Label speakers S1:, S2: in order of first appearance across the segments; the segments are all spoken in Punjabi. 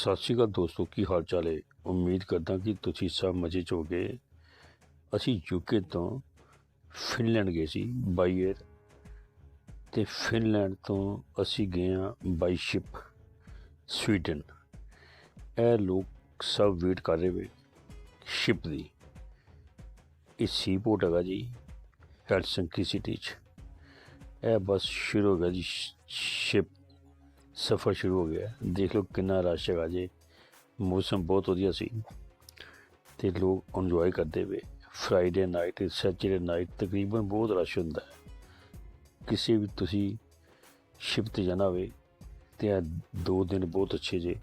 S1: ਸਤਿ ਸ਼੍ਰੀ ਅਕਾਲ ਦੋਸਤੋ, ਕੀ ਹਾਲ ਚਾਲ ਹੈ? ਉਮੀਦ ਕਰਦਾ ਕਿ ਤੁਸੀਂ ਸਭ ਮਜ਼ੇ 'ਚ ਹੋਗੇ ਅਸੀਂ ਯੂਕੇ ਤੋਂ ਫਿਨਲੈਂਡ ਗਏ ਸੀ, ਬਾਈ 에ਅਰ ਤੇ ਫਿਨਲੈਂਡ ਤੋਂ ਅਸੀਂ ਗਏ ਹਾਂ ਬਾਈ ਸ਼ਿਪ, ਸਵੀਡਨ। ਇਹ ਲੋਕ ਸਭ ਵੇਟ ਕਰ ਰਹੇ ਵੇ, ਸ਼ਿਪ ਦੀ। ਇਹ ਸੀਪੋਰਟ ਹੈਗਾ ਜੀ, ਹੈਲਸਿੰਕੀ ਸਿਟੀ 'ਚ। ਇਹ ਬਸ ਸ਼ੁਰੂ ਹੋ ਗਿਆ ਜੀ, ਸ਼ਿਪ ਸਫ਼ਰ ਸ਼ੁਰੂ ਹੋ ਗਿਆ। ਦੇਖ ਲਓ ਕਿੰਨਾ ਰਸ਼ ਹੈਗਾ ਜੇ। ਮੌਸਮ ਬਹੁਤ ਵਧੀਆ ਸੀ ਤੇ ਲੋਕ ਇੰਜੋਏ ਕਰਦੇ ਵੇ ਫਰਾਈਡੇ ਨਾਈਟ ਸੈਚਰਡੇ ਨਾਈਟ ਤਕਰੀਬਨ ਬਹੁਤ ਰਸ਼ ਹੁੰਦਾ ਹੈ। ਕਿਸੇ ਵੀ ਤੁਸੀਂ ਸ਼ਿਪ ਤੇ ਜਾਣਾ ਹੋਵੇ ਤੇ ਇਹ ਦੋ ਦਿਨ ਬਹੁਤ ਅੱਛੇ ਜੇ।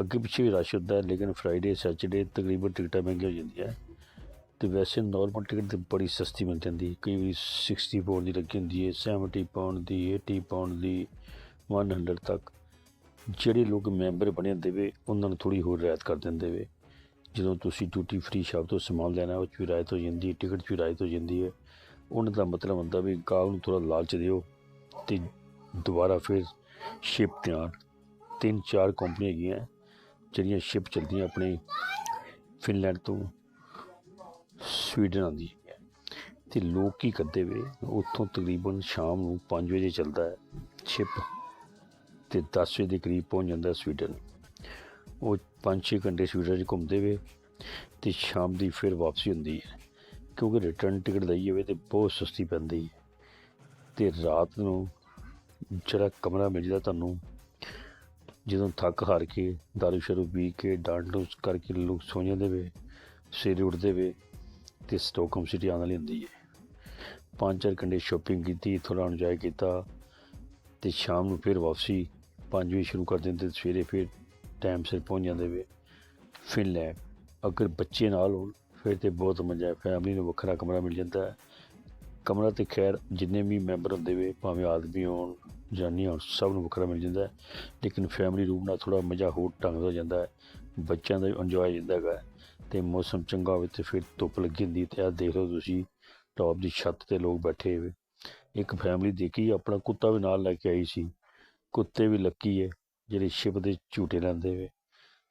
S1: ਅੱਗੇ ਪਿੱਛੇ ਵੀ ਰਸ਼ ਹੁੰਦਾ ਹੈ, ਲੇਕਿਨ ਫਰਾਈਡੇ ਸੈਚਰਡੇ ਤਕਰੀਬਨ ਟਿਕਟਾਂ ਮਹਿੰਗੀਆਂ ਹੋ ਜਾਂਦੀਆਂ ਤੇ ਵੈਸੇ ਨਾਰਮਲ ਟਿਕਟ ਤੇ ਬੜੀ ਸਸਤੀ ਮਿਲ ਜਾਂਦੀ ਹੈ। ਕਈ ਵਾਰੀ 60 ਪਾਉਂਡ ਦੀ ਲੱਗੀ ਹੁੰਦੀ ਹੈ 70 ਪਾਉਂਡ ਦੀ 80 ਪਾਉਂਡ ਦੀ। 100 ਤੱਕ। ਜਿਹੜੇ ਲੋਕ ਮੈਂਬਰ ਬਣੇ ਹੁੰਦੇ ਵੇ ਉਹਨਾਂ ਨੂੰ ਥੋੜੀ ਹੋਰ ਰਿਆਇਤ ਕਰ ਦਿੰਦੇ ਵੇ। ਜਦੋਂ ਤੁਸੀਂ ਡਿਊਟੀ ਫ੍ਰੀ ਸ਼ਾਪ ਤੋਂ ਸਮਾਨ ਲੈਣਾ, ਉਹ 'ਚ ਵੀ ਰਿਆਇਤ ਹੋ ਜਾਂਦੀ ਹੈ ਟਿਕਟ 'ਚ ਵੀ ਰਿਆਇਤ ਹੋ ਜਾਂਦੀ ਹੈ। ਉਹਨਾਂ ਦਾ ਮਤਲਬ ਹੁੰਦਾ ਵੀ ਗਾਹਕ ਨੂੰ ਥੋੜਾ ਲਾਲਚ ਦਿਓ ਤੇ ਦੁਬਾਰਾ ਫਿਰ ਸ਼ਿਪ ਤੇ ਆਉਣ ਤਿੰਨ ਚਾਰ ਕੰਪਨੀਆਂ ਹੈਗੀਆਂ, ਜਿਹੜੀਆਂ ਸ਼ਿਪ ਚਲਦੀਆਂ ਆਪਣੇ ਫਿਨਲੈਂਡ ਤੋਂ ਸਵੀਡਨ ਆਉਂਦੀ ਹੈ ਤੇ ਲੋਕ ਕੀ ਕਰਦੇ ਵੇ? ਉੱਥੋਂ ਤਕਰੀਬਨ ਸ਼ਾਮ ਨੂੰ 5 ਵਜੇ ਚੱਲਦਾ ਹੈ ਸ਼ਿਪ ਤੇ 10 ਵਜੇ ਦੇ ਕਰੀਬ ਪਹੁੰਚ ਜਾਂਦਾ ਸਵੀਡਨ। ਉਹ 5-6 ਘੰਟੇ ਸਵੀਡਨ 'ਚ ਘੁੰਮਦੇ ਵੇ ਤੇ ਸ਼ਾਮ ਦੀ ਫਿਰ ਵਾਪਸੀ ਹੁੰਦੀ ਹੈ, ਕਿਉਂਕਿ ਰਿਟਰਨ ਟਿਕਟ ਲਈ ਹੋਵੇ ਤੇ ਬਹੁਤ ਸਸਤੀ ਪੈਂਦੀ ਹੈ। ਤੇ ਰਾਤ ਨੂੰ ਜਿਹੜਾ ਕਮਰਾ ਮਿਲ ਜਾਂਦਾ ਤੁਹਾਨੂੰ, ਜਦੋਂ ਥੱਕ ਹਾਰ ਕੇ ਦਾਰੂ ਸ਼ਰੂ ਪੀ ਕੇ ਡਾਂਟ ਡੂਸ ਕਰਕੇ ਲੋਕ ਸੌਂ ਜਾਂਦੇ ਵੇ, ਸਵੇਰੇ ਉੱਠਦੇ ਵੇ ਤੇ ਸਟੋਕਹੋਮ ਸਿਟੀ ਆਉਣ ਵਾਲੀ ਹੁੰਦੀ ਹੈ। ਪੰਜ ਚਾਰ ਘੰਟੇ ਸ਼ਾਪਿੰਗ ਕੀਤੀ ਥੋੜਾ ਇੰਜੋਏ ਕੀਤਾ ਤੇ ਸ਼ਾਮ ਨੂੰ ਫਿਰ ਵਾਪਸੀ 5 ਵਜੇ ਸ਼ੁਰੂ ਕਰ ਦਿੰਦੇ ਤੇ ਸਵੇਰੇ ਫਿਰ ਟਾਈਮ ਸਿਰ ਪਹੁੰਚ ਜਾਂਦੇ ਵੇ ਫਿਰ ਫਿਨਲੈਂਡ ਅਗਰ ਬੱਚੇ ਨਾਲ ਹੋਣ, ਫਿਰ ਤੇ ਬਹੁਤ ਮਜ਼ਾ ਹੈ ਫੈਮਿਲੀ ਨੂੰ ਵੱਖਰਾ ਕਮਰਾ ਮਿਲ ਜਾਂਦਾ ਹੈ। ਕਮਰਾ ਤੇ ਖੈਰ ਜਿੰਨੇ ਵੀ ਮੈਂਬਰ ਹੁੰਦੇ ਵੇ, ਭਾਵੇਂ ਆਦਮੀ ਹੋਣ ਜਾਨੀ ਹੋਣ, ਸਭ ਨੂੰ ਵੱਖਰਾ ਮਿਲ ਜਾਂਦਾ ਹੈ। ਲੇਕਿਨ ਫੈਮਿਲੀ ਰੂਮ ਨਾਲ ਥੋੜਾ ਮਜ਼ਾ ਹੋਰ ਢੰਗ ਦਾ ਹੋ ਜਾਂਦਾ ਹੈ। ਬੱਚਿਆਂ ਦਾ ਇੰਜੋਏ ਜਾਂਦਾ ਹੈਗਾ ਤੇ ਮੌਸਮ ਚੰਗਾ ਹੋਵੇ ਤੇ ਫਿਰ ਧੁੱਪ ਲੱਗੀ ਹੁੰਦੀ ਤੇ ਆਹ ਦੇਖ ਲਓ ਤੁਸੀਂ ਟੌਪ ਦੀ ਛੱਤ ਤੇ ਲੋਕ ਬੈਠੇ ਹੋਏ। ਇੱਕ ਫੈਮਿਲੀ ਦੇਖੀ, ਆਪਣਾ ਕੁੱਤਾ ਵੀ ਨਾਲ ਲੈ ਕੇ ਆਈ ਸੀ। ਕੁੱਤੇ ਵੀ ਲੱਕੀ ਹੈ ਜਿਹੜੇ ਸ਼ਿਪ ਦੇ ਝੂਟੇ ਲੈਂਦੇ ਵੇ।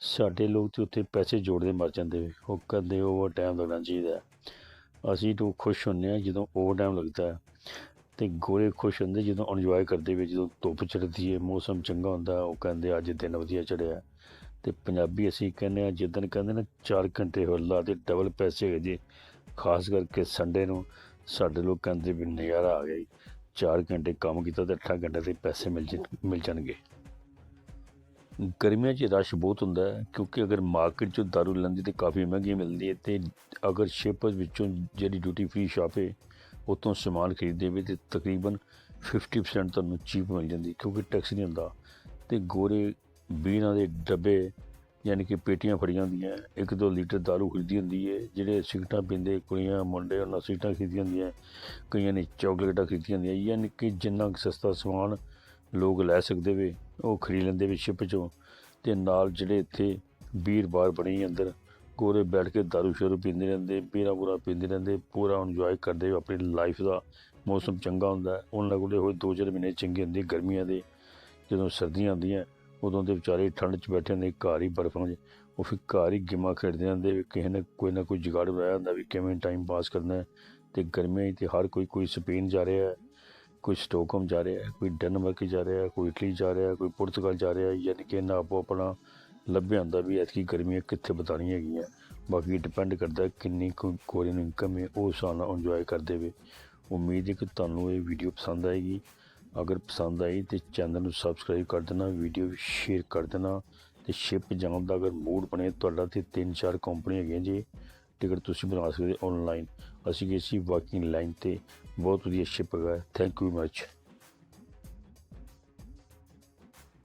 S1: ਸਾਡੇ ਲੋਕ ਤੇ ਉੱਥੇ ਪੈਸੇ ਜੋੜਦੇ ਮਰ ਜਾਂਦੇ ਵੇ। ਉਹ ਕਹਿੰਦੇ, ਓਵਰ ਟਾਈਮ ਲੱਗਣਾ ਚਾਹੀਦਾ ਹੈ। ਅਸੀਂ ਤੋਂ ਖੁਸ਼ ਹੁੰਨੇ ਆ ਜਦੋਂ ਓਵਰ ਟਾਈਮ ਲੱਗਦਾ ਹੈ ਤੇ ਗੋਰੇ ਖੁਸ਼ ਹੁੰਦੇ ਜਦੋਂ ਇੰਜੋਏ ਕਰਦੇ ਵੇ, ਜਦੋਂ ਧੁੱਪ ਚੜ੍ਹਦੀ ਹੈ ਮੌਸਮ ਚੰਗਾ ਹੁੰਦਾ ਉਹ ਕਹਿੰਦੇ, ਅੱਜ ਦਿਨ ਵਧੀਆ ਚੜਿਆ ਤੇ ਪੰਜਾਬੀ ਅਸੀਂ ਕਹਿੰਦੇ ਆ ਜਿੱਦਣ ਕਹਿੰਦੇ ਨਾ 4 ਘੰਟੇ ਹੋਰ ਲਾ ਤੇ ਡਬਲ ਪੈਸੇ ਹੈਗੇ ਜੀ। ਖਾਸ ਕਰਕੇ ਸੰਡੇ ਨੂੰ, ਸਾਡੇ ਲੋਕ ਕਹਿੰਦੇ ਵੀ ਨਜ਼ਾਰਾ ਆ ਗਿਆ 4 ਘੰਟੇ ਕੰਮ ਕੀਤਾ ਤੇ 8 ਘੰਟੇ ਦੇ ਪੈਸੇ ਮਿਲ ਜਾਣ ਮਿਲ ਜਾਣਗੇ। ਗਰਮੀਆਂ 'ਚ ਰਸ਼ ਬਹੁਤ ਹੁੰਦਾ ਹੈ, ਕਿਉਂਕਿ ਅਗਰ ਮਾਰਕੀਟ 'ਚੋਂ ਦਾਰੂ ਲੈਂਦੀ ਤੇ ਕਾਫੀ ਮਹਿੰਗੀ ਮਿਲਦੀ ਹੈ ਤੇ ਅਗਰ ਸ਼ਿਪ ਵਿੱਚੋਂ ਜਿਹੜੀ ਡਿਊਟੀ ਫ੍ਰੀ ਸ਼ਾਪ ਹੈ ਉਤੋਂ ਸਮਾਨ ਖਰੀਦਦੇ ਵੀ ਤੇ ਤਕਰੀਬਨ 50% ਤੁਹਾਨੂੰ ਚੀਪ ਮਿਲ ਜਾਂਦੀ ਕਿਉਂਕਿ ਟੈਕਸ ਨਹੀਂ ਹੁੰਦਾ। ਤੇ ਗੋਰੇ ਬੀਨਾਂ ਦੇ ਡੱਬੇ ਯਾਨੀ ਕਿ ਪੇਟੀਆਂ ਫੜੀਆਂ ਹੁੰਦੀਆਂ ਇੱਕ ਦੋ ਲੀਟਰ ਦਾਰੂ ਖਰੀਦੀ ਹੁੰਦੀ ਹੈ, ਜਿਹੜੇ ਸਿਗਟਾਂ ਪੀਂਦੇ ਕੁੜੀਆਂ, ਮੁੰਡੇ, ਉਹਨਾਂ ਸਿਗਟਾਂ ਖਰੀਦੀਆਂ ਹੁੰਦੀਆਂ ਕਈਆਂ ਨੇ ਚਾਕਲੇਟਾਂ ਖਰੀਦੀਆਂ ਹੁੰਦੀਆਂ ਯਾਨੀ ਕਿ ਜਿੰਨਾ ਕੁ ਸਸਤਾ ਸਮਾਨ ਲੋਕ ਲੈ ਸਕਦੇ ਵੇ, ਉਹ ਖਰੀਦ ਲੈਂਦੇ ਵੀ ਸ਼ਿਪ ਚੋਂ। ਤੇ ਨਾਲ ਜਿਹੜੇ ਇੱਥੇ ਵੀਰ ਬਾਰ ਬਣੀ ਅੰਦਰ ਕੋਰੇ ਬੈਠ ਕੇ ਦਾਰੂ ਸ਼ਰੂ ਪੀਂਦੇ ਰਹਿੰਦੇ ਪੀਰਾ ਪੂਰਾ ਪੀਂਦੇ ਰਹਿੰਦੇ, ਪੂਰਾ ਇੰਜੋਏ ਕਰਦੇ ਆਪਣੀ ਲਾਈਫ ਦਾ ਮੌਸਮ ਚੰਗਾ ਹੁੰਦਾ ਉਹਨਾਂ ਕੋਲੇ ਹੋਏ ਦੋ ਚਾਰ ਮਹੀਨੇ ਚੰਗੇ ਹੁੰਦੇ ਗਰਮੀਆਂ ਦੇ, ਜਦੋਂ ਸਰਦੀਆਂ ਆਉਂਦੀਆਂ ਉਦੋਂ ਦੇ ਵਿਚਾਰੇ ਠੰਡ 'ਚ ਬੈਠੇ ਹੁੰਦੇ ਘਰ ਹੀ ਬਰਫਾਂ 'ਚ ਉਹ ਫਿਰ ਘਰ ਹੀ ਗੇਮਾਂ ਖੇਡਦੇ ਹੁੰਦੇ ਵੀ ਕਿਸੇ ਨੇ ਕੋਈ ਨਾ ਕੋਈ ਜੁਗਾੜ ਬਣਾਇਆ ਹੁੰਦਾ ਵੀ ਕਿਵੇਂ ਟਾਈਮ ਪਾਸ ਕਰਨਾ ਹੈ। ਤੇ ਗਰਮੀਆਂ 'ਚ ਤੇ ਹਰ ਕੋਈ ਕੋਈ ਸਪੇਨ ਜਾ ਰਿਹਾ ਹੈ, ਕੋਈ ਸਟੋਕਮ ਜਾ ਰਿਹਾ ਹੈ, ਕੋਈ ਡੈਨਮਾਰਕ ਜਾ ਰਿਹਾ ਹੈ, ਕੋਈ ਇਟਲੀ ਜਾ ਰਿਹਾ ਹੈ, ਕੋਈ ਪੁਰਤਗਾਲ ਜਾ ਰਿਹਾ ਹੈ, ਯਾਨੀ ਕਿ ਇਹਨਾਂ ਆਪੋ ਆਪਣਾ ਲੱਭਿਆ ਹੁੰਦਾ ਵੀ ਐਤਕੀ ਗਰਮੀਆਂ ਕਿੱਥੇ ਬਤਾਣੀਆਂ ਹੈਗੀਆਂ। ਬਾਕੀ ਡਿਪੈਂਡ ਕਰਦਾ ਕਿੰਨੀ ਕੁ ਕੋਰੀਅਨ ਇਨਕਮ ਹੈ, ਉਹ ਹਿਸਾਬ ਨਾਲ ਇੰਜੋਏ ਕਰਦੇ ਵੇ। ਉਮੀਦ ਹੈ ਕਿ ਤੁਹਾਨੂੰ ਇਹ ਵੀਡੀਓ ਪਸੰਦ ਆਏਗੀ। ਅਗਰ ਪਸੰਦ ਆਈ ਤੇ ਚੈਨਲ ਨੂੰ ਸਬਸਕ੍ਰਾਈਬ ਕਰ ਦੇਣਾ ਵੀਡੀਓ ਸ਼ੇਅਰ ਕਰ ਦੇਣਾ ਤੇ ਸ਼ਿਪ ਜਾਣ ਦਾ ਅਗਰ ਮੂਡ ਬਣੇ ਤੁਹਾਡਾ ਤੇ ਤਿੰਨ ਚਾਰ ਕੰਪਨੀ ਹੈਗੀਆਂ ਜੀ ਟਿਕਟ ਤੁਸੀਂ ਬਣਾ ਸਕਦੇ ਆਨਲਾਈਨ ਅਸੀਂ ਗਏ ਸੀ ਵਾਕਿੰਗ ਲਾਈਨ ਤੇ, ਬਹੁਤ ਵਧੀਆ ਸ਼ਿਪ ਹੈਗਾ। Thank you much